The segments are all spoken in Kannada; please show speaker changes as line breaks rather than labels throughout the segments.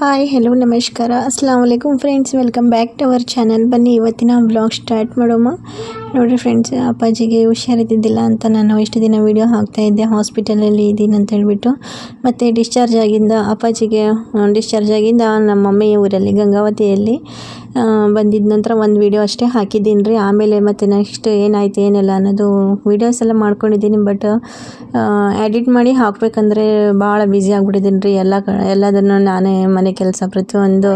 ಹಾಯ್ ಹಲೋ ನಮಸ್ಕಾರ ಅಸ್ಲಾಂ ವಲೈಕುಮ್ friends welcome back to our channel ಬನ್ನಿ, ಇವತ್ತಿನ ಬ್ಲಾಗ್ ಸ್ಟಾರ್ಟ್ ಮಾಡೋಮ. ನೋಡಿರಿ ಫ್ರೆಂಡ್ಸ್ ಅಪ್ಪಾಜಿಗೆ ಹುಷಾರಿದ್ದಿದ್ದಿಲ್ಲ ಅಂತ ನಾನು ಇಷ್ಟು ದಿನ ವೀಡಿಯೋ ಹಾಕ್ತಾ ಇದ್ದೆ ಹಾಸ್ಪಿಟಲಲ್ಲಿ ಇದ್ದೀನಿ ಅಂತ ಹೇಳ್ಬಿಟ್ಟು. ಮತ್ತು ಡಿಸ್ಚಾರ್ಜ್ ಆಗಿಂದ ಅಪ್ಪಾಜಿಗೆ ಡಿಸ್ಚಾರ್ಜ್ ಆಗಿಂದ ನಮ್ಮ ಮಮ್ಮಿಯ ಊರಲ್ಲಿ, ಗಂಗಾವತಿಯಲ್ಲಿ ಬಂದಿದ್ದ ನಂತರ ಒಂದು ವೀಡಿಯೋ ಅಷ್ಟೇ ಹಾಕಿದ್ದೀನಿ ರೀ. ಆಮೇಲೆ ಮತ್ತು ನೆಕ್ಸ್ಟ್ ಏನಾಯ್ತು, ಏನಿಲ್ಲ ಅನ್ನೋದು ವೀಡಿಯೋಸ್ ಎಲ್ಲ ಮಾಡ್ಕೊಂಡಿದ್ದೀನಿ ಬಟ್ ಎಡಿಟ್ ಮಾಡಿ ಹಾಕಬೇಕಂದ್ರೆ ಭಾಳ ಬ್ಯುಸಿ ಆಗಿಬಿಟ್ಟಿದ್ದೀನಿ ರೀ. ಎಲ್ಲ ಎಲ್ಲದನ್ನು ನಾನೇ ಮನೆ ಕೆಲಸ ಪ್ರತಿಯೊಂದು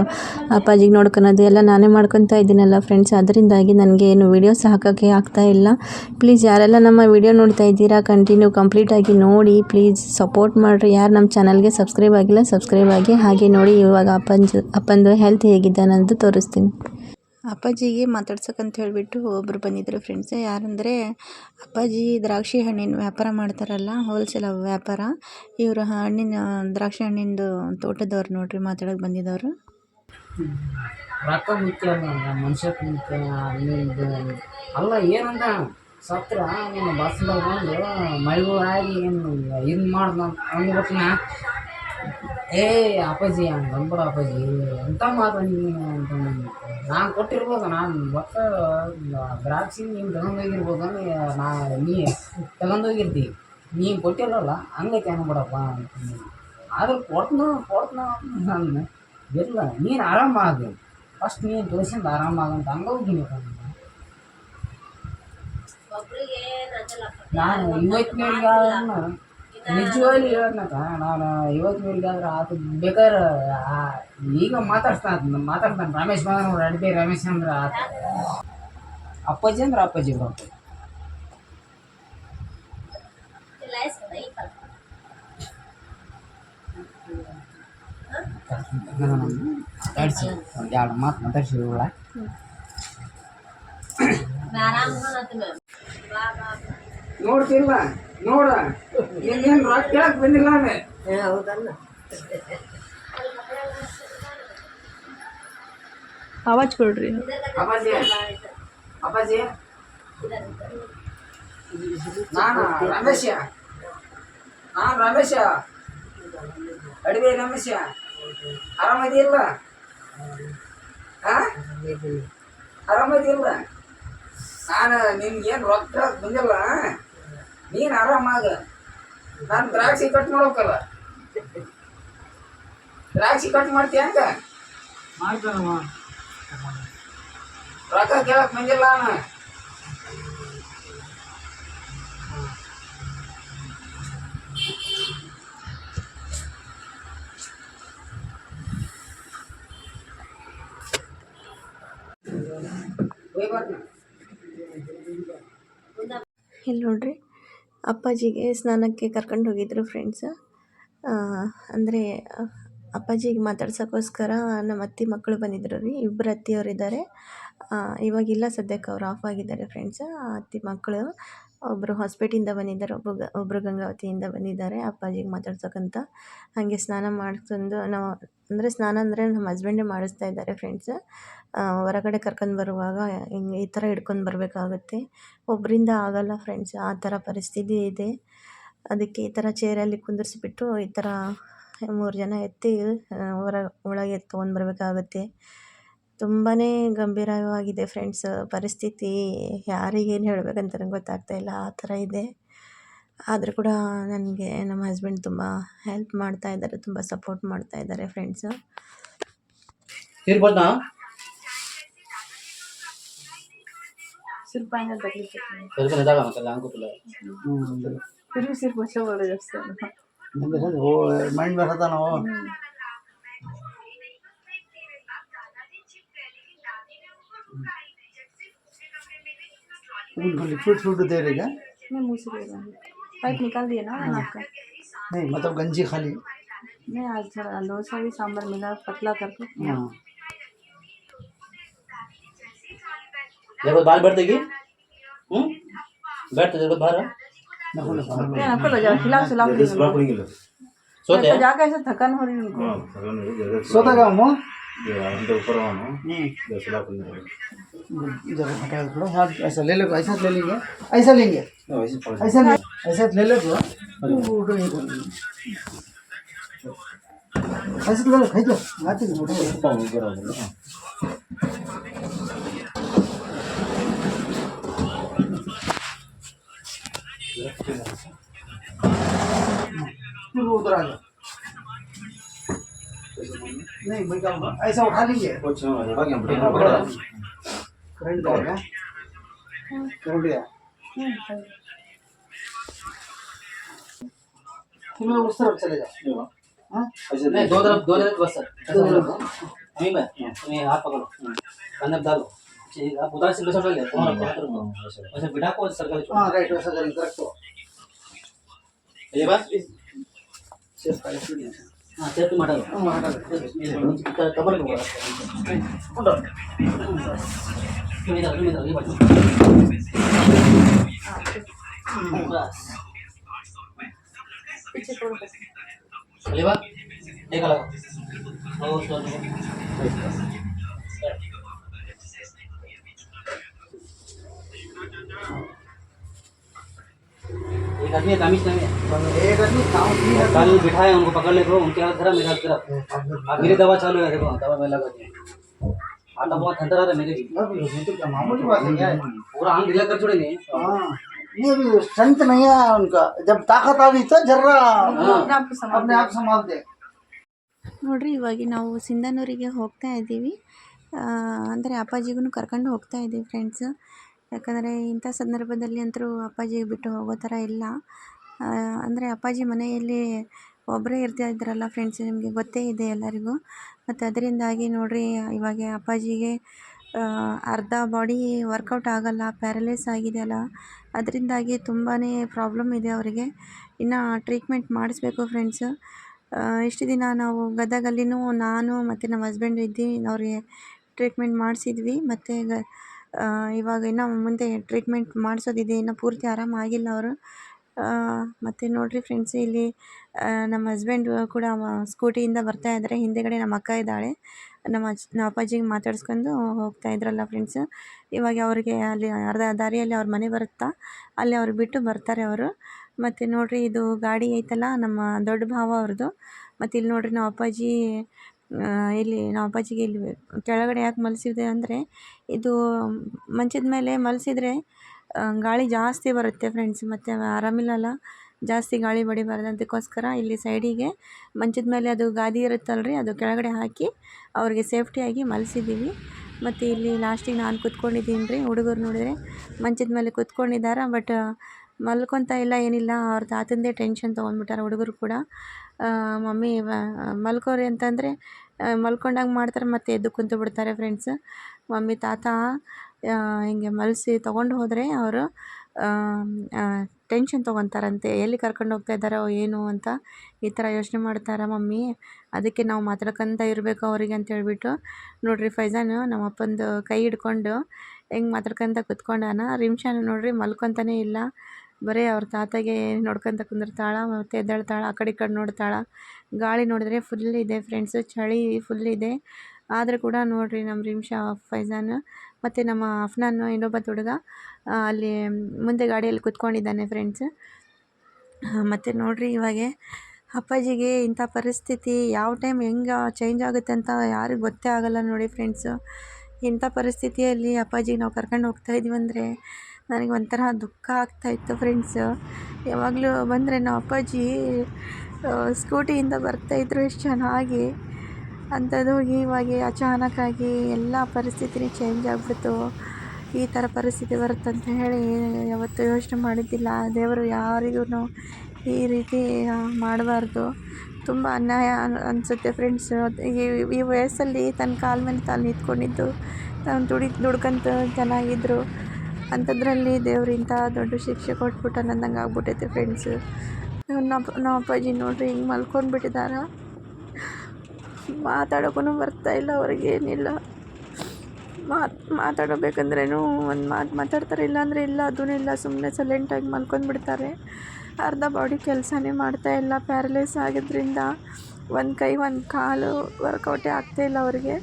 ಅಪ್ಪಾಜಿಗೆ ನೋಡ್ಕೊಳೋದು ಎಲ್ಲ ನಾನೇ ಮಾಡ್ಕೊತಾ ಇದ್ದೀನಲ್ಲ ಫ್ರೆಂಡ್ಸ್ ಅದರಿಂದಾಗಿ ನನಗೆ ಏನು ವೀಡಿಯೋಸ್ ಹಾಕೋಕ್ಕೆ ಆಗ್ತಾ ಇಲ್ಲ. ಪ್ಲೀಸ್ ಯಾರೆಲ್ಲ ನಮ್ಮ ವಿಡಿಯೋ ನೋಡ್ತಾ ಇದ್ದೀರಾ ಕಂಟಿನ್ಯೂ ಕಂಪ್ಲೀಟಾಗಿ ನೋಡಿ. ಪ್ಲೀಸ್ ಸಪೋರ್ಟ್ ಮಾಡಿರಿ. ಯಾರು ನಮ್ಮ ಚಾನಲ್ಗೆ ಸಬ್ಸ್ಕ್ರೈಬ್ ಆಗಿಲ್ಲ ಸಬ್ಸ್ಕ್ರೈಬ್ ಆಗಿ. ಹಾಗೆ ನೋಡಿ ಇವಾಗ ಅಪ್ಪಂಜು ಅಪ್ಪಂದು ಹೆಲ್ತ್ ಹೇಗಿದೆ ಅನ್ನೋದು ತೋರಿಸ್ತೀನಿ. ಅಪ್ಪಾಜಿಗೆ ಮಾತಾಡ್ಸಕ್ಕಂತ ಹೇಳಿಬಿಟ್ಟು ಒಬ್ಬರು ಬಂದಿದ್ದರು ಫ್ರೆಂಡ್ಸ್ ಯಾರಂದರೆ, ಅಪ್ಪಾಜಿ ದ್ರಾಕ್ಷಿ ಹಣ್ಣಿನ ವ್ಯಾಪಾರ ಮಾಡ್ತಾರಲ್ಲ ಹೋಲ್ಸೇಲ್ ವ್ಯಾಪಾರ. ಇವರು ಹಣ್ಣಿನ ದ್ರಾಕ್ಷಿ ಹಣ್ಣಿಂದು ತೋಟದವ್ರು ನೋಡಿರಿ ಮಾತಾಡೋಕೆ ಬಂದಿದ್ದವರು
ರೊಕ್ಕ ಮುಖ್ಯ ಅಲ್ಲ ಮನುಷ್ಯಕ್ಕೆ ಮುಖ್ಯ ಅಲ್ಲಿ ಇದು ಅಲ್ಲ, ಏನಂದ? ಸತ್ರ ನೀನು ಬಸ್ದಾಗ ಬಂದು ಮಳೆಗೂ ಆಗಿ ಏನು ಇದು ಮಾಡ್ದ ಅಂದ್ಬಿಟ್ಟು ನಾ ಏ, ಅಪ್ಪಾಜಿ, ಹಂಗೆ ಬಂದ್ಬಿಡ ಅಪ್ಪಾಜಿ. ಎಂತ ಮಾತು ನೀನು ಅಂತ ನಾನು ಕೊಟ್ಟಿರ್ಬೋದು, ನಾನು ಒಟ್ಟು ದ್ರಾಕ್ಷಿ ನೀನು ತಗೊಂಡೋಗಿರ್ಬೋದು ನಾ ನೀ ತಗೊಂಡೋಗಿರ್ತಿ. ನೀನು ಕೊಟ್ಟಿರಲ್ಲ, ಹಂಗೈತೆ ಅನ್ಬಿಡಪ್ಪ ಅಂತಂದು ಆದ್ರೆ ಕೊಡ್ತನ ಕೊಡ್ತನ ನಾನು ಇಲ್ಲ ನೀನು ಆರಾಮಾಗು ಫಸ್ಟ್ ನೀನು ತೋರಿಸಿಂದ ಆರಾಮಾಗಂತ ಹಂಗ ಹೋಗಿನಿ ನಾನು ಇವತ್ತಿನವರೆಗೆ ಆದ್ರೂ ನಿಜವಾಗಿ ಹೇಳ್ನಕ ನಾನು ಇವತ್ತಿನವರೆಗೆ ಆದ್ರೆ ಆತ ಬೇಕಾದ್ರೆ ಈಗ ಮಾತಾಡ್ತಾನೆ ಮಾತಾಡ್ತಾನೆ ರಮೇಶ್ ಬಂದ ನೋಡಿ ಅಡ್ಬಿ ರಮೇಶ್ ಅಂದ್ರೆ ಆತ. ಅಪ್ಪಾಜಿ ಅಂದ್ರೆ ಅಪ್ಪಾಜಿ ಬರ್ತದೆ ಮಾತಾಡ್ಸಿ ಒಂದು ಎರಡು ಮಾತು ಮಾತಾಡ್ಸಿ ಇವಳ ನೋಡ್ತಿಲ್ಲ ನೋಡ ಇನ್ನೇನು ರೊಕ್ಕ ಕೇಳಕ್ ಬಂದಿಲ್ಲ ನಾನು
ಆವಾಜ್ ಕೊಡ್ರಿ
ಅಪ್ಪಾಜಿ ಅಪ್ಪಾಜಿ ನಾನು ರಮೇಶ ನಾನು ರಮೇಶ ಅಡಿಗೆ ರಮೇಶ ಆರಾಮದಿಲ್ಲ ಹಾ ಆರಾಮದಿಲ್ಲ ನಾನು ನಿಮ್ಗೇನು ರೊಕ್ಕ ಬಂದಿಲ್ಲ ನೀನು ಆರಾಮಾಗ ನಾನು ದ್ರಾಕ್ಷಿ ಕಟ್ ಮಾಡ್ಬೇಕಲ್ಲ. ದ್ರಾಕ್ಷಿ ಕಟ್ ಮಾಡ್ತೀಯ ಹಂಗ ರೊಕ್ಕ ಕೇಳಕ್ ಬಂದಿಲ್ಲ ನಾನು.
ಇಲ್ಲಿ ನೋಡ್ರಿ, ಅಪ್ಪಾಜಿಗೆ ಸ್ನಾನಕ್ಕೆ ಕರ್ಕೊಂಡು ಹೋಗಿದ್ರು ಫ್ರೆಂಡ್ಸ್ ಅಂದರೆ, ಅಪ್ಪಾಜಿಗೆ ಮಾತಾಡ್ಸೋಕ್ಕೋಸ್ಕರ ನಮ್ಮ ಅತ್ತೆ ಮಕ್ಕಳು ಬಂದಿದ್ರು ರೀ ಇಬ್ಬರು ಅತ್ತಿಯವರು ಇದ್ದಾರೆ ಇವಾಗಿಲ್ಲ ಸದ್ಯಕ್ಕೆ ಅವ್ರು ಆಫ್ ಆಗಿದ್ದಾರೆ ಫ್ರೆಂಡ್ಸ್ ಅತ್ತೆ ಮಕ್ಕಳು ಒಬ್ಬರು ಹಾಸ್ಪಿಟಿಂದ ಬಂದಿದ್ದಾರೆ, ಒಬ್ಬ ಒಬ್ಬರು ಗಂಗಾವತಿಯಿಂದ ಬಂದಿದ್ದಾರೆ, ಅಪ್ಪಾಜಿಗೆ ಮಾತಾಡ್ಸೋಕ್ಕಂತ. ಹಾಗೆ ಸ್ನಾನ ಮಾಡಿಸ್ಕೊಂಡು ನಾವು, ಅಂದರೆ ಸ್ನಾನ ಅಂದರೆ ನಮ್ಮ ಹಸ್ಬೆಂಡೇ ಮಾಡಿಸ್ತಾ ಇದ್ದಾರೆ ಫ್ರೆಂಡ್ಸ್ ಹೊರಗಡೆ ಕರ್ಕೊಂಡು ಬರುವಾಗ ಹಿಂಗೆ ಈ ಥರ ಹಿಡ್ಕೊಂಡು ಬರಬೇಕಾಗುತ್ತೆ. ಒಬ್ಬರಿಂದ ಆಗಲ್ಲ ಫ್ರೆಂಡ್ಸ್ ಆ ಥರ ಪರಿಸ್ಥಿತಿ ಇದೆ. ಅದಕ್ಕೆ ಈ ಥರ ಚೇರಲ್ಲಿ ಕುಂದಿರಿಸ್ಬಿಟ್ಟು ಈ ಥರ ಮೂರು ಜನ ಎತ್ತಿ ಹೊರ, ಒಳಗೆ ತೊಗೊಂಡು ಬರಬೇಕಾಗುತ್ತೆ. ತುಂಬಾ ಗಂಭೀರವಾಗಿದೆ ಫ್ರೆಂಡ್ಸ್. ಪರಿಸ್ಥಿತಿ ಯಾರಿಗೇನು ಹೇಳಬೇಕಂತ ನನಗೆ ಗೊತ್ತಾಗ್ತಾ ಇಲ್ಲ. ಆ ಥರ ಇದೆ. ಆದರೂ ಕೂಡ ನನಗೆ ನಮ್ಮ ಹಸ್ಬೆಂಡ್ ತುಂಬ ಹೆಲ್ಪ್ ಮಾಡ್ತಾ ಇದ್ದಾರೆ ತುಂಬ ಸಪೋರ್ಟ್ ಮಾಡ್ತಾ ಇದ್ದಾರೆ ಫ್ರೆಂಡ್ಸು.
ಇರ್ಬೋದಾ?
ಸ್ವಲ್ಪ ಏನೋ
उनको लिक्विड फ़ूड दे रहेगा
मैं मुँह से ले रहा हूँ। पाइप निकाल दिया ना आपका?
नहीं मतलब गंजी खाली।
नहीं आज थोड़ा डोसा भी सांभर मिला पतला करके
हाँ।
देखो बाल बढ़तेगी हम्म? बैठते देखो बाहर
देखो
आपको तो जाओ खिलाओ खिलाओ। उनको।
सोते
तो
हैं?
जाके ऐसे थकान हो रही है उनको।
सोता हूँ
ऊपर
थोड़ा हाथ ऐसा ले लो ऐसा ले लेंगे ऐसा लेंगे। ऐसा ऐसा ले लो थोड़ा। ऐसे तो खरीद लो। आते हाँ। उधर आ जाओ। नहीं मैं क्या ऐसा उठा लीजिए करंट करंट तुम्हें उस तरफ़ चले जाओ हाँ
नहीं दो तरफ़ दो तरफ़ बस सर। नहीं मैं तुम्हें हाथ पकड़ो अंदर डालो आप उधर से ले ले तुम्हारा रखो वैसे बिठा को सर्कल
हाँ राइट वैसा करेक्ट तो
ये बात
सिर्फ़ ऐसे ही है।
சேர்த்து மாட்டாது கபருக்கு போகிறேன் आदमी कामिश नहीं है
एक आदमी काम की है
कल बिठाए उनको पकड़ ले उनके हाथ धरा मेरे हाथ धरा अब मेरी दवा चालू है देखो दवा मैं लगा दी आटा बहुत ठंडा रहा है मेरे भी
अब ये तो क्या मामूली बात है क्या है?
पूरा आंग ढीला कर छोड़े नहीं
हाँ ये भी स्ट्रेंथ नहीं है उनका जब ताकत आ गई तो जर्रा
अपने आप को संभाल
अपने आप संभालते
ನೋಡ್ರಿ ಇವಾಗ ನಾವು ಸಿಂಧನೂರಿಗೆ ಹೋಗ್ತಾ ಇದ್ದೀವಿ ಅಂದರೆ ಅಪ್ಪಾಜಿಗೂ ಕರ್ಕೊಂಡು ಹೋಗ್ತಾ ಇದ್ದೀವಿ ಫ್ರೆಂಡ್ಸ್ ಯಾಕಂದರೆ ಇಂಥ ಸಂದರ್ಭದಲ್ಲಿ ಅಂತೂ ಅಪ್ಪಾಜಿ ಬಿಟ್ಟು ಹೋಗೋ ಥರ ಇಲ್ಲ. ಅಂದರೆ ಅಪ್ಪಾಜಿ ಮನೆಯಲ್ಲಿ ಒಬ್ಬರೇ ಇರ್ತಾ ಇದ್ರಲ್ಲ ಫ್ರೆಂಡ್ಸ್, ನಿಮಗೆ ಗೊತ್ತೇ ಇದೆ ಎಲ್ಲರಿಗೂ. ಮತ್ತು ಅದರಿಂದಾಗಿ ನೋಡಿರಿ, ಇವಾಗ ಅಪ್ಪಾಜಿಗೆ ಅರ್ಧ ಬಾಡಿ ವರ್ಕೌಟ್ ಆಗಲ್ಲ, ಪ್ಯಾರಲೈಸ್ ಆಗಿದೆಯಲ್ಲ ಅದರಿಂದಾಗಿ ತುಂಬಾ ಪ್ರಾಬ್ಲಮ್ ಇದೆ ಅವರಿಗೆ. ಇನ್ನು ಟ್ರೀಟ್ಮೆಂಟ್ ಮಾಡಿಸ್ಬೇಕು ಫ್ರೆಂಡ್ಸ್. ಇಷ್ಟು ದಿನ ನಾವು ಗದಗಲ್ಲಿನೂ ನಾನು ಮತ್ತು ನಮ್ಮ ಹಸ್ಬೆಂಡ್ ಇದ್ದೀವಿ ಅವ್ರಿಗೆ ಟ್ರೀಟ್ಮೆಂಟ್ ಮಾಡಿಸಿದ್ವಿ. ಮತ್ತು ಇವಾಗ ಇನ್ನು ಮುಂದೆ ಟ್ರೀಟ್ಮೆಂಟ್ ಮಾಡಿಸೋದಿದೆ, ಇನ್ನು ಪೂರ್ತಿ ಆರಾಮಾಗಿಲ್ಲ ಅವರು. ಮತ್ತು ನೋಡಿರಿ ಫ್ರೆಂಡ್ಸ್ ಇಲ್ಲಿ ನಮ್ಮ ಹಸ್ಬೆಂಡ್ ಕೂಡ ಸ್ಕೂಟಿಯಿಂದ ಬರ್ತಾ ಇದ್ದಾರೆ ಹಿಂದೆಗಡೆ ನಮ್ಮ ಅಕ್ಕ ಇದ್ದಾಳೆ. ನಮ್ಮ ನಮ್ಮ ಅಪ್ಪಾಜಿಗೆ ಮಾತಾಡ್ಸ್ಕೊಂಡು ಹೋಗ್ತಾ ಇದ್ರಲ್ಲ ಫ್ರೆಂಡ್ಸ್ ಇವಾಗ ಅವರಿಗೆ ಅಲ್ಲಿ ಅರ್ಧ ದಾರಿಯಲ್ಲಿ ಅವ್ರ ಮನೆ ಬರುತ್ತಾ, ಅಲ್ಲಿ ಅವ್ರು ಬಿಟ್ಟು ಬರ್ತಾರೆ ಅವರು. ಮತ್ತು ನೋಡಿರಿ ಇದು ಗಾಡಿ ಐತಲ್ಲ, ನಮ್ಮ ದೊಡ್ಡ ಭಾವ ಅವ್ರದ್ದು ಮತ್ತು ಇಲ್ಲಿ ನೋಡಿರಿ ನಮ್ಮ ಅಪ್ಪಾಜಿ ಇಲ್ಲಿ ನಮ್ಮ ಅಪ್ಪಾಜಿಗೆ ಇಲ್ಲಿ ಕೆಳಗಡೆ ಯಾಕೆ ಮಲಸಿದೆ ಅಂದರೆ ಇದು ಮಂಚದ ಮೇಲೆ ಮಲಸಿದ್ರೆ ಗಾಳಿ ಜಾಸ್ತಿ ಬರುತ್ತೆ ಫ್ರೆಂಡ್ಸ್ ಮತ್ತು ಆರಾಮಿಲ್ಲಲ್ಲ, ಜಾಸ್ತಿ ಗಾಳಿ ಬಡಿಬಾರ್ದು ಅದಕ್ಕೋಸ್ಕರ ಇಲ್ಲಿ ಸೈಡಿಗೆ ಮಂಚದ ಮೇಲೆ ಅದು ಗಾದಿ ಇರುತ್ತಲ್ಲ ರೀ ಅದು ಕೆಳಗಡೆ ಹಾಕಿ ಅವ್ರಿಗೆ ಸೇಫ್ಟಿಯಾಗಿ ಮಲಸಿದ್ದೀವಿ. ಮತ್ತು ಇಲ್ಲಿ ಲಾಸ್ಟಿಗೆ ನಾನು ಕೂತ್ಕೊಂಡಿದ್ದೀನಿ ರೀ, ಹುಡುಗರು ನೋಡಿದರೆ ಮಂಚದ ಮೇಲೆ ಕೂತ್ಕೊಂಡಿದ್ದಾರೆ ಬಟ್ ಮಲ್ಕೊತಾ ಇಲ್ಲ, ಏನಿಲ್ಲ. ಅವ್ರ ತಾತಂದೇ ಟೆನ್ಷನ್ ತೊಗೊಂಡ್ಬಿಟ್ಟಾರೆ ಹುಡುಗರು ಕೂಡ. ಮಮ್ಮಿ ಮಲ್ಕೋರಿ ಅಂತಂದರೆ ಮಲ್ಕೊಂಡಾಗ ಮಾಡ್ತಾರೆ ಮತ್ತು ಎದ್ದು ಕುಂತು ಬಿಡ್ತಾರೆ ಫ್ರೆಂಡ್ಸ್ ಮಮ್ಮಿ, ತಾತ ಹಿಂಗೆ ಮಲಸಿ ತೊಗೊಂಡು ಹೋದರೆ ಅವರು ಟೆನ್ಷನ್ ತೊಗೊತಾರಂತೆ. ಎಲ್ಲಿ ಕರ್ಕೊಂಡು ಹೋಗ್ತಾ ಇದ್ದಾರೋ ಏನು ಅಂತ ಈ ಥರ ಯೋಚನೆ ಮಾಡ್ತಾರೆ ಮಮ್ಮಿ? ಅದಕ್ಕೆ ನಾವು ಮಾತಾಡ್ಕೊಂತ ಇರಬೇಕು ಅವರಿಗೆ ಅಂತ ಹೇಳಿಬಿಟ್ಟು ನೋಡಿರಿ ಫೈಜಾನು ನಮ್ಮ ಅಪ್ಪಂದು ಕೈ ಹಿಡ್ಕೊಂಡು ಹೆಂಗೆ ಮಾತಾಡ್ಕೊಂತ ಕುತ್ಕೊಂಡಾನ? ರಿಮ್ಷಾನ ನೋಡ್ರಿ ಮಲ್ಕೊತಾನೇ ಇಲ್ಲ. ಬರೇ ಅವ್ರ ತಾತಗೆ ನೋಡ್ಕೊಂತ ಕುಂದಿರ್ತಾಳ, ಮತ್ತು ಎದ್ದೇಳ್ತಾಳೆ, ಆ ಕಡೆ ಈ ಕಡೆ ನೋಡ್ತಾಳೆ. ಗಾಳಿ ನೋಡಿದ್ರೆ ಫುಲ್ ಇದೆ ಫ್ರೆಂಡ್ಸು ಚಳಿ ಫುಲ್ ಇದೆ. ಆದರೂ ಕೂಡ ನೋಡ್ರಿ ನಮ್ಮ ರಿಮ್ಶಾ ಫೈಜಾನ್, ಮತ್ತು ನಮ್ಮ ಅಫ್ನಾನು ಇನ್ನೊಬ್ಬ ಹುಡುಗ ಅಲ್ಲಿ ಮುಂದೆ ಗಾಡಿಯಲ್ಲಿ ಕುತ್ಕೊಂಡಿದ್ದಾನೆ ಫ್ರೆಂಡ್ಸ್ ಮತ್ತು ನೋಡ್ರಿ ಇವಾಗೆ ಅಪ್ಪಾಜಿಗೆ ಇಂಥ ಪರಿಸ್ಥಿತಿ, ಯಾವ ಟೈಮ್ ಹೆಂಗೆ ಚೇಂಜ್ ಆಗುತ್ತೆ ಅಂತ ಯಾರಿಗೂ ಗೊತ್ತೇ ಆಗಲ್ಲ ನೋಡಿ ಫ್ರೆಂಡ್ಸು ಇಂಥ ಪರಿಸ್ಥಿತಿಯಲ್ಲಿ ಅಪ್ಪಾಜಿಗೆ ನಾವು ಕರ್ಕೊಂಡು ಹೋಗ್ತಾ ಇದೀವಿ ಅಂದರೆ ನನಗೆ ಒಂಥರ ದುಃಖ ಆಗ್ತಾಯಿತ್ತು ಫ್ರೆಂಡ್ಸ್ ಯಾವಾಗಲೂ ಬಂದರೆ ನಮ್ಮ ಅಪ್ಪಾಜಿ ಸ್ಕೂಟಿಯಿಂದ ಬರ್ತಾಯಿದ್ರು ಎಷ್ಟು ಚೆನ್ನಾಗಿ. ಅಂಥದ್ದು ಹೋಗಿ ಇವಾಗ ಅಚಾನಕ್ಕಾಗಿ ಎಲ್ಲ ಪರಿಸ್ಥಿತಿನೇ ಚೇಂಜ್ ಆಗಿಬಿಡ್ತು. ಈ ಥರ ಪರಿಸ್ಥಿತಿ ಬರುತ್ತಂತ ಹೇಳಿ ಯಾವತ್ತೂ ಯೋಚನೆ ಮಾಡಿದ್ದಿಲ್ಲ. ದೇವರು ಯಾರಿಗೂ ಈ ರೀತಿ ಮಾಡಬಾರ್ದು. ತುಂಬ ಅನ್ಯಾಯ ಅನ್, ಅನಿಸುತ್ತೆ ಫ್ರೆಂಡ್ಸ್ ಈ ಈ ವಯಸ್ಸಲ್ಲಿ ತನ್ನ ಕಾಲ ಮೇಲೆ ತಾನು ನಿಂತ್ಕೊಂಡಿದ್ದು, ತಾನು ದುಡಿ, ದುಡ್ಕಂತ ಚೆನ್ನಾಗಿದ್ದರು ಅಂಥದ್ರಲ್ಲಿ ದೇವ್ರು ಇಂಥ ದೊಡ್ಡ ಶಿಕ್ಷೆ ಕೊಟ್ಬಿಟ್ಟು ಅನ್ನೋದಂಗೆ ಆಗ್ಬಿಟ್ಟೈತೆ ಫ್ರೆಂಡ್ಸ್ ನಮ್ಮ ನಮ್ಮ ಅಪ್ಪಾಜಿ ನೋಡ್ರಿ ಹಿಂಗೆ ಮಲ್ಕೊಂಡ್ಬಿಟ್ಟಿದ್ದಾರೆ ಮಾತಾಡೋಕ್ಕೂ ಬರ್ತಾ ಇಲ್ಲ ಅವ್ರಿಗೆ ಏನಿಲ್ಲ ಮಾತು, ಮಾತಾಡಬೇಕಂದ್ರೇನು ಒಂದು ಮಾತು ಮಾತಾಡ್ತಾರೆ ಇಲ್ಲ ಅಂದರೆ ಇಲ್ಲ. ಅದೂ ಇಲ್ಲ ಸುಮ್ಮನೆ ಸೈಲೆಂಟಾಗಿ ಮಲ್ಕೊಂಡ್ಬಿಡ್ತಾರೆ. ಅರ್ಧ ಬಾಡಿ ಕೆಲಸನೇ ಮಾಡ್ತಾ ಇಲ್ಲ. ಪ್ಯಾರಲೈಸ್ ಆಗಿದ್ದರಿಂದ ಒಂದು ಕೈ, ಒಂದು ಕಾಲು ವರ್ಕೌಟೇ ಆಗ್ತಾ ಇಲ್ಲ ಅವರಿಗೆ.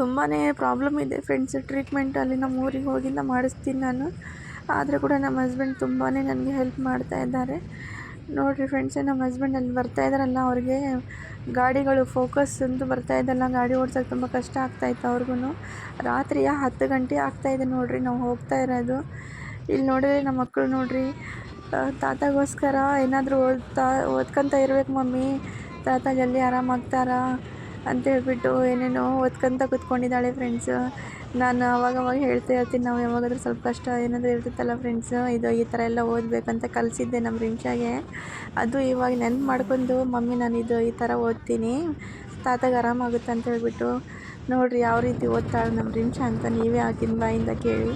ತುಂಬಾ ಪ್ರಾಬ್ಲಮ್ ಇದೆ ಫ್ರೆಂಡ್ಸ್ ಟ್ರೀಟ್ಮೆಂಟ್ ಅಲ್ಲಿ ನಮ್ಮ ಊರಿಗೆ ಹೋಗಿಂದ ಮಾಡಿಸ್ತೀನಿ ನಾನು. ಆದರೆ ಕೂಡ ನಮ್ಮ ಹಸ್ಬೆಂಡ್ ತುಂಬಾ ನನಗೆ ಹೆಲ್ಪ್ ಮಾಡ್ತಾ ಇದ್ದಾರೆ. ನೋಡಿರಿ ಫ್ರೆಂಡ್ಸ್ ನಮ್ಮ ಹಸ್ಬೆಂಡ್ ಅಲ್ಲಿ ಬರ್ತಾ ಇದ್ದಾರಲ್ಲ ಅವ್ರಿಗೆ ಗಾಡಿಗಳು ಫೋಕಸ್ ಅಂತೂ ಬರ್ತಾ ಇದ್ದಲ್ಲ ಗಾಡಿ ಓಡಿಸೋಕೆ ತುಂಬ ಕಷ್ಟ ಆಗ್ತಾಯಿತ್ತು ಅವ್ರಿಗೂ ರಾತ್ರಿಯ ಹತ್ತು ಗಂಟೆ ಆಗ್ತಾಯಿದೆ ನೋಡಿರಿ, ನಾವು ಹೋಗ್ತಾ ಇರೋದು. ಇಲ್ಲಿ ನೋಡಿದ್ರೆ ನಮ್ಮ ಮಕ್ಕಳು ನೋಡ್ರಿ. ತಾತಗೋಸ್ಕರ ಏನಾದರೂ ಓದ್ತಾ, ಓದ್ಕೊಂತ ಇರ್ಬೇಕು ಮಮ್ಮಿ. ತಾತ ಜಲ್ದಿ ಆರಾಮಾಗ್ತಾರಾ ಅಂತ ಹೇಳ್ಬಿಟ್ಟು ಏನೇನೋ ಓದ್ಕೊಂತ ಕೂತ್ಕೊಂಡಿದ್ದಾಳೆ ಫ್ರೆಂಡ್ಸ್ ನಾನು ಅವಾಗ ಅವಾಗ ಹೇಳ್ತಾ ಇರ್ತೀನಿ, ನಾವು ಯಾವಾಗಾದ್ರೂ ಸ್ವಲ್ಪ ಕಷ್ಟ ಏನಾದರೂ ಇರ್ತಿತ್ತಲ್ಲ ಫ್ರೆಂಡ್ಸ್ ಇದು ಈ ಥರ ಎಲ್ಲ ಓದಬೇಕಂತ ಕಲಿಸಿದ್ದೆ ನಮ್ಮ ರಿಂಚಾಗೆ ಅದು ಇವಾಗ ನೆನ್ಪು ಮಾಡ್ಕೊಂಡು, ಮಮ್ಮಿ ನಾನು ಇದು ಈ ಥರ ಓದ್ತೀನಿ, ತಾತಗೆ ಆರಾಮಾಗುತ್ತೆ ಅಂತ ಹೇಳ್ಬಿಟ್ಟು ನೋಡಿರಿ ಯಾವ ರೀತಿ ಓದ್ತಾಳೆ ನಮ್ಮ ರಿಂಚ ಅಂತ ನೀವೇ ಆಕಿನ ಬಾಯಿಂದ ಕೇಳಿ.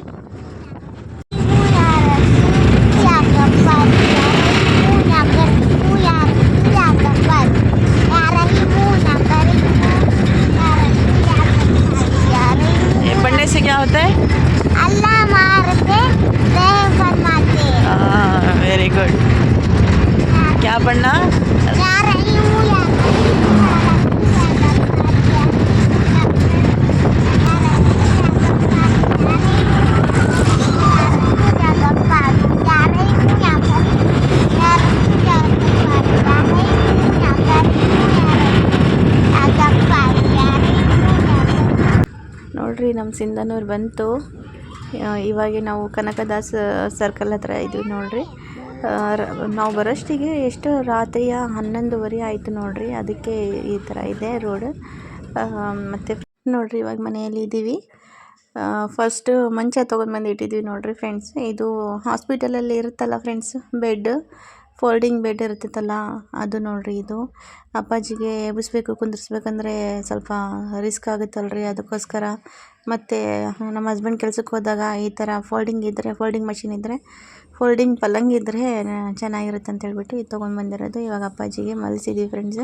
क्या होता है?
अल्लाह मारते
वेरी गुड क्या पढ़ना? ನೋಡ್ರಿ ನಮ್ಮ ಸಿಂಧನೂರು ಬಂತು. ಇವಾಗ ನಾವು ಕನಕದಾಸ ಸರ್ಕಲ್ ಹತ್ರ ಇದ್ದೀವಿ ನೋಡ್ರಿ. ನಾವು ಬರೋಷ್ಟಿಗೆ ಎಷ್ಟು ರಾತ್ರಿಯ ಹನ್ನೊಂದುವರೆ ಆಯಿತು ನೋಡ್ರಿ, ಅದಕ್ಕೆ ಈ ಥರ ಇದೆ ರೋಡ್ ಮತ್ತು ನೋಡ್ರಿ, ಇವಾಗ ಮನೆಯಲ್ಲಿ ಇದ್ದೀವಿ ಫಸ್ಟ್ ಮಂಚ ತೊಗೊಂಡು ಬಂದು ಇಟ್ಟಿದ್ವಿ ನೋಡ್ರಿ ಫ್ರೆಂಡ್ಸ್ ಇದು ಹಾಸ್ಪಿಟಲಲ್ಲಿ ಇರುತ್ತಲ್ಲ ಫ್ರೆಂಡ್ಸ್ ಬೆಡ್ ಫೋಲ್ಡಿಂಗ್ ಬೆಡ್ ಇರ್ತೈತಲ್ಲ ಅದು ನೋಡಿರಿ ಇದು. ಅಪ್ಪಾಜಿಗೆ ಎಬ್ಬಿಸ್ಬೇಕು, ಕುಂದಿರ್ಸ್ಬೇಕಂದ್ರೆ ಸ್ವಲ್ಪ ರಿಸ್ಕ್ ಆಗುತ್ತಲ್ರಿ ಅದಕ್ಕೋಸ್ಕರ. ಮತ್ತು ನಮ್ಮ ಹಸ್ಬೆಂಡ್ ಕೆಲ್ಸಕ್ಕೆ ಹೋದಾಗ ಈ ಥರ ಫೋಲ್ಡಿಂಗ್ ಇದ್ದರೆ ಫೋಲ್ಡಿಂಗ್ ಮಷಿನ್ ಇದ್ದರೆ ಫೋಲ್ಡಿಂಗ್ ಪಲ್ಲಂಗ್ ಇದ್ದರೆ ಚೆನ್ನಾಗಿರುತ್ತೆ ಅಂತ ಹೇಳ್ಬಿಟ್ಟು ಇದು ತೊಗೊಂಡು ಬಂದಿರೋದು. ಇವಾಗ ಅಪ್ಪಾಜಿಗೆ ಮಲಸಿದ್ವಿ ಫ್ರೆಂಡ್ಸ್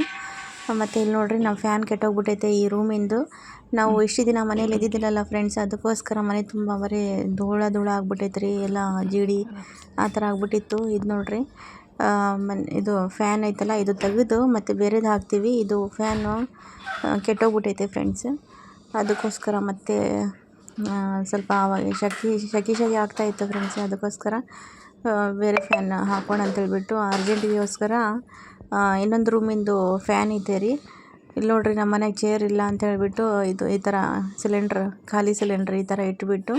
ಮತ್ತು ಇಲ್ಲಿ ನೋಡ್ರಿ ನಮ್ಮ ಫ್ಯಾನ್ ಕೆಟ್ಟೋಗ್ಬಿಟ್ಟೈತೆ ಈ ರೂಮಿಂದು ನಾವು ಇಷ್ಟು ದಿನ ಮನೇಲಿ ಇದ್ದಿದ್ದಿಲ್ಲಲ್ಲ ಫ್ರೆಂಡ್ಸ್ ಅದಕ್ಕೋಸ್ಕರ ಮನೆ ತುಂಬ ಬರೀ ಧೂಳ ಧೂಳ ಆಗ್ಬಿಟ್ಟೈತೆ ರೀ, ಎಲ್ಲ ಜೀಡಿ ಆ ಥರ ಆಗ್ಬಿಟ್ಟಿತ್ತು. ಇದು ನೋಡ್ರಿ. ಮನ್, ಇದು ಫ್ಯಾನ್ ಐತಲ್ಲ, ಇದು ತೆಗೆದು ಮತ್ತು ಬೇರೆದು ಹಾಕ್ತೀವಿ. ಇದು ಫ್ಯಾನು ಕೆಟ್ಟೋಗ್ಬಿಟ್ಟೈತೆ ಫ್ರೆಂಡ್ಸ್ ಅದಕ್ಕೋಸ್ಕರ ಮತ್ತೆ ಸ್ವಲ್ಪ ಸ್ವಲ್ಪ ಶಕಿ ಶಕಿ ಶಕಿ ಆಗ್ತಾ ಆಗ್ತಾಯಿತ್ತು ಫ್ರೆಂಡ್ಸ್ ಅದಕ್ಕೋಸ್ಕರ ಬೇರೆ ಫ್ಯಾನ್ ಹಾಕೋಣ ಅಂತೇಳ್ಬಿಟ್ಟು ಅರ್ಜೆಂಟಿಗೋಸ್ಕರ ಇನ್ನೊಂದು ರೂಮಿಂದು ಫ್ಯಾನ್ ಇದೆ ರೀ. ಇಲ್ಲಿ ನೋಡ್ರಿ ನಮ್ಮ ಮನೆಗೆ ಚೇರ್ ಇಲ್ಲ ಅಂತ ಹೇಳಿಬಿಟ್ಟು, ಇದು ಈ ಥರ ಸಿಲಿಂಡ್ರ್ ಖಾಲಿ ಸಿಲಿಂಡ್ರ್ ಈ ಥರ ಇಟ್ಬಿಟ್ಟು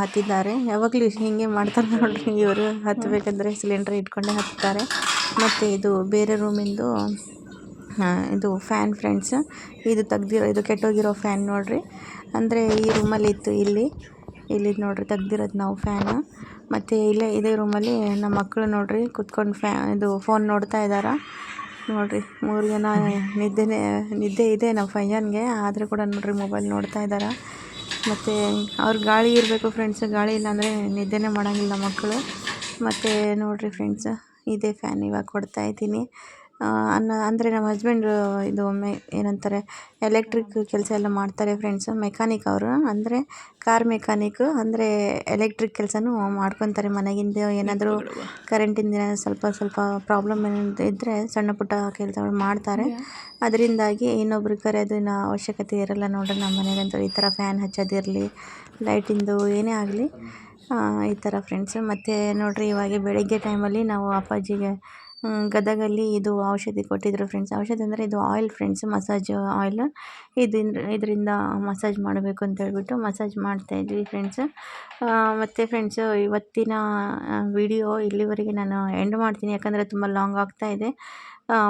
ಹತ್ತಿದ್ದಾರೆ. ಯಾವಾಗಲೂ ಹೀಗೆ ಮಾಡ್ತಾರೆ ನೋಡಿರಿ ಇವರು. ಹತ್ತಬೇಕಂದ್ರೆ ಸಿಲಿಂಡ್ರ್ ಇಟ್ಕೊಂಡೇ ಹತ್ತಾರೆ. ಮತ್ತು ಇದು ಬೇರೆ ರೂಮಿಂದು ಇದು ಫ್ಯಾನ್ ಫ್ರೆಂಡ್ಸ್ ಇದು ತೆಗ್ದಿರೋ, ಇದು ಕೆಟ್ಟೋಗಿರೋ ಫ್ಯಾನ್ ನೋಡಿರಿ. ಅಂದರೆ ಈ ರೂಮಲ್ಲಿ ಇತ್ತು ಇಲ್ಲಿ. ಇಲ್ಲಿ ನೋಡಿರಿ, ತೆಗ್ದಿರೋದು ನಾವು ಫ್ಯಾನ್ ಮತ್ತು ಇಲ್ಲೇ ಇದೇ ರೂಮಲ್ಲಿ ನಮ್ಮ ಮಕ್ಕಳು ನೋಡಿರಿ, ಕುತ್ಕೊಂಡು ಫ್ಯಾ ಇದು ಫೋನ್ ನೋಡ್ತಾ ಇದ್ದಾರೆ? ನೋಡಿರಿ, ಮೂರು ಜನ ನಿದ್ದೆನೇ, ನಿದ್ದೆ ಇದೆ ನಮ್ಮ ಫೈಜನ್ಗೆ. ಆದರೂ ಕೂಡ ನೋಡಿರಿ ಮೊಬೈಲ್ ನೋಡ್ತಾ ಇದ್ದಾರೆ? ಮತ್ತು ಅವ್ರ ಗಾಳಿ ಇರಬೇಕು ಫ್ರೆಂಡ್ಸ್ ಗಾಳಿ ಇಲ್ಲಾಂದರೆ ನಿದ್ದೆನೇ ಮಾಡೋಂಗಿಲ್ಲ ಮಕ್ಕಳು. ಮತ್ತು ನೋಡಿರಿ ಫ್ರೆಂಡ್ಸ್ ಇದೇ ಫ್ಯಾನ್ ಇವಾಗ ಕೊಡ್ತಾ ಇದ್ದೀನಿ. ಅನ್ನ, ಅಂದರೆ ನಮ್ಮ ಹಸ್ಬೆಂಡ್ ಇದು ಮೆ ಏನಂತಾರೆ ಎಲೆಕ್ಟ್ರಿಕ್ ಕೆಲಸ ಎಲ್ಲ ಮಾಡ್ತಾರೆ ಫ್ರೆಂಡ್ಸು ಮೆಕ್ಯಾನಿಕ್ ಅವರು. ಅಂದರೆ ಕಾರ್ ಮೆಕ್ಯಾನಿಕ್ ಅಂದರೆ ಎಲೆಕ್ಟ್ರಿಕ್ ಕೆಲಸನೂ ಮಾಡ್ಕೊತಾರೆ ಮನೆಗಿಂದ. ಏನಾದರೂ ಕರೆಂಟಿಂದ ಸ್ವಲ್ಪ ಸ್ವಲ್ಪ ಪ್ರಾಬ್ಲಮ್ ಏನಂತ ಇದ್ದರೆ ಸಣ್ಣ ಪುಟ್ಟ ಕೆಲಸಗಳು ಮಾಡ್ತಾರೆ. ಅದರಿಂದಾಗಿ ಇನ್ನೊಬ್ರಿಗೆ ಕರೆಯೋದಿನ ಅವಶ್ಯಕತೆ ಇರೋಲ್ಲ ನೋಡ್ರಿ ನಮ್ಮ ಮನೆಗಂತೂ ಈ ಥರ ಫ್ಯಾನ್ ಹಚ್ಚೋದಿರಲಿ ಲೈಟಿಂದು ಏನೇ ಆಗಲಿ ಈ ಥರ ಫ್ರೆಂಡ್ಸು ಮತ್ತು ನೋಡ್ರಿ ಇವಾಗ ಬೆಳಗ್ಗೆ ಟೈಮಲ್ಲಿ ನಾವು ಅಪ್ಪಾಜಿಗೆ ಗದಗಲ್ಲಿ ಇದು ಔಷಧಿ ಕೊಟ್ಟಿದ್ರು ಫ್ರೆಂಡ್ಸ್ ಔಷಧಿ ಅಂದರೆ ಇದು ಆಯಿಲ್ ಫ್ರೆಂಡ್ಸ್ ಮಸಾಜ್ ಆಯಿಲ್ ಇದರಿಂದ ಇದರಿಂದ ಮಸಾಜ್ ಮಾಡಬೇಕು ಅಂತ ಹೇಳ್ಬಿಟ್ಟು ಮಸಾಜ್ ಮಾಡ್ತಾಯಿದ್ವಿ ಫ್ರೆಂಡ್ಸ್ ಮತ್ತು ಫ್ರೆಂಡ್ಸು ಇವತ್ತಿನ ವಿಡಿಯೋ ಇಲ್ಲಿವರೆಗೆ ನಾನು ಎಂಡ್ ಮಾಡ್ತೀನಿ. ಯಾಕಂದರೆ ತುಂಬ ಲಾಂಗ್ ಆಗ್ತಾ ಇದೆ.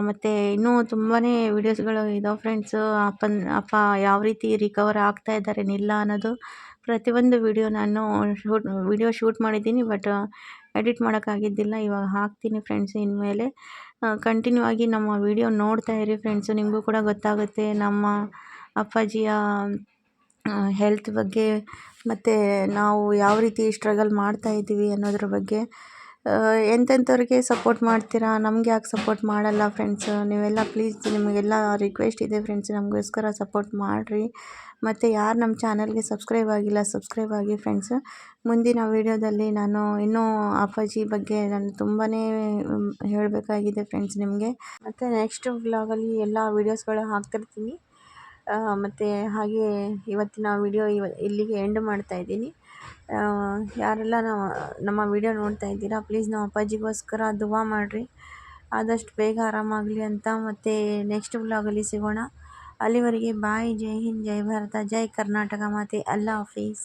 ಮತ್ತು ಇನ್ನೂ ತುಂಬಾ ವೀಡಿಯೋಸ್ಗಳು ಇದಾವೆ ಫ್ರೆಂಡ್ಸು ಅಪ್ಪನ, ಅಪ್ಪ ಯಾವ ರೀತಿ ರಿಕವರ್ ಆಗ್ತಾ ಇದ್ದಾರೆ ಇಲ್ಲ ಅನ್ನೋದು ಪ್ರತಿಯೊಂದು ವಿಡಿಯೋ ನಾನು ಶೂಟ್ ವಿಡಿಯೋ ಶೂಟ್ ಮಾಡಿದ್ದೀನಿ. ಬಟ್ ಎಡಿಟ್ ಮಾಡೋಕ್ಕಾಗಿದ್ದಿಲ್ಲ, ಇವಾಗ ಹಾಕ್ತೀನಿ ಫ್ರೆಂಡ್ಸ್ ಇನ್ಮೇಲೆ. ಕಂಟಿನ್ಯೂ ಆಗಿ ನಮ್ಮ ವಿಡಿಯೋ ನೋಡ್ತಾ ಇರಿ ಫ್ರೆಂಡ್ಸು ನಿಮಗೂ ಕೂಡ ಗೊತ್ತಾಗುತ್ತೆ ನಮ್ಮ ಅಪ್ಪಾಜಿಯ ಹೆಲ್ತ್ ಬಗ್ಗೆ, ಮತ್ತು ನಾವು ಯಾವ ರೀತಿ ಸ್ಟ್ರಗಲ್ ಮಾಡ್ತಾ ಇದ್ದೀವಿ ಅನ್ನೋದ್ರ ಬಗ್ಗೆ. ಎಂತೆಂಥವ್ರಿಗೆ ಸಪೋರ್ಟ್ ಮಾಡ್ತೀರಾ? ನಮ್ಗೆ ಯಾಕೆ ಸಪೋರ್ಟ್ ಮಾಡಲ್ಲ ಫ್ರೆಂಡ್ಸ್ ನೀವೆಲ್ಲ ಪ್ಲೀಸ್ ನಿಮಗೆಲ್ಲ ರಿಕ್ವೆಸ್ಟ್ ಇದೆ ಫ್ರೆಂಡ್ಸ್ ನಮಗೋಸ್ಕರ ಸಪೋರ್ಟ್ ಮಾಡಿರಿ. ಮತ್ತು ಯಾರು ನಮ್ಮ ಚಾನಲ್ಗೆ ಸಬ್ಸ್ಕ್ರೈಬ್ ಆಗಿಲ್ಲ ಸಬ್ಸ್ಕ್ರೈಬ್ ಆಗಿ ಫ್ರೆಂಡ್ಸ್ ಮುಂದಿನ ವೀಡಿಯೋದಲ್ಲಿ ನಾನು ಇನ್ನೂ ಅಪ್ಪಾಜಿ ಬಗ್ಗೆ ನಾನು ತುಂಬಾ ಹೇಳಬೇಕಾಗಿದೆ ಫ್ರೆಂಡ್ಸ್ ನಿಮಗೆ. ಮತ್ತು ನೆಕ್ಸ್ಟ್ ವ್ಲಾಗಲ್ಲಿ ಎಲ್ಲ ವೀಡಿಯೋಸ್ಗಳು ಹಾಕ್ತಿರ್ತೀನಿ. ಮತ್ತು ಹಾಗೆ ಇವತ್ತಿನ ವಿಡಿಯೋ ಇವ, ಇಲ್ಲಿಗೆ ಎಂಡ್ ಮಾಡ್ತಾ ಇದ್ದೀನಿ. ಯಾರೆಲ್ಲ ನಾವು, ನಮ್ಮ ವಿಡಿಯೋ ನೋಡ್ತಾ ಇದ್ದೀರಾ ಪ್ಲೀಸ್ ನಮ್ಮ ಅಪ್ಪಾಜಿಗೋಸ್ಕರ ದುವಾ ಮಾಡಿರಿ. ಆದಷ್ಟು ಬೇಗ ಆರಾಮಾಗಲಿ ಅಂತ. ಮತ್ತು ನೆಕ್ಸ್ಟ್ ವ್ಲಾಗಲ್ಲಿ ಸಿಗೋಣ. ಅಲ್ಲಿವರೆಗೆ ಬಾಯ್, ಜೈ ಹಿಂದ್, ಜೈ ಭಾರತ, ಜೈ ಕರ್ನಾಟಕ ಮಾತೆ, ಅಲ್ಲಾ ಹಾಫೀಸ್.